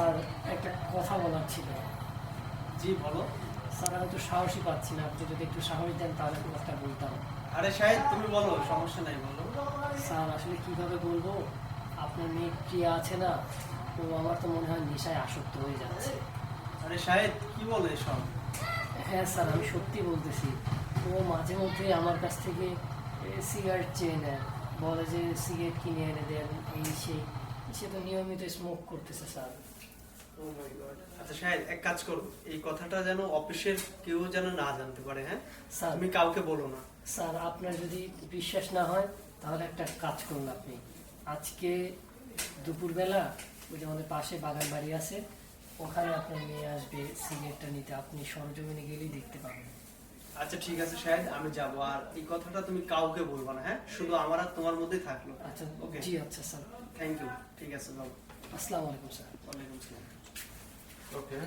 Sir একটা কথা বলার ছিল। জি বলো। স্যার আমি তো সাহসই পাচ্ছি না। আপনি যদি একটু সাহস দেন তাহলে কথা বলতাম। আরে শাহেদ তুমি বলো সমস্যা নাই বলো। স্যার আসলে কীভাবে বলব? আপনার মেয়ে প্রিয়া আছে না ও আমার তো মনে হয় নেশায় আসক্ত হয়ে যাচ্ছে। আরে শাহেদ কি বলো এসব? হ্যাঁ স্যার আমি সত্যি বলতেছি। ও মাঝে মধ্যে আমার কাছ থেকে সিগারেট চেয়ে নেয়। বলে যে সিগারেট কিনে এনে দেন এই সেই সে তো নিয়মিত স্মোক করতেছে স্যার। আচ্ছা শাহেদ এক কাজ করো এই কথাটা যেন অফিসের কেউ যেন না জানতে পারে হ্যাঁ? স্যার। তুমি কাউকে বলো না। স্যার আপনার যদি বিশ্বাস না হয় তাহলে একটা কাজ করুন আপনি। আজকে দুপুরবেলা ওই যে আমাদের পাশে বাগান বাড়ি আছে ওখানে আপনার মেয়ে আসবে সিগারেটটা নিতে। আপনি সরজমিনে গেলেই দেখতে পাবেন। আচ্ছা ঠিক আছে শাহেদ আমি যাব। আর এই কথাটা তুমি কাউকে বলবা না হ্যাঁ? শুধু আমার আর তোমার মধ্যেই থাকল। আচ্ছা ওকে জি আচ্ছা স্যার। থ্যাংক ইউ ঠিক আছে যাও আসসালামু আলাইকুম স্যার। ওয়ালাইকুম আসসালাম। Okay.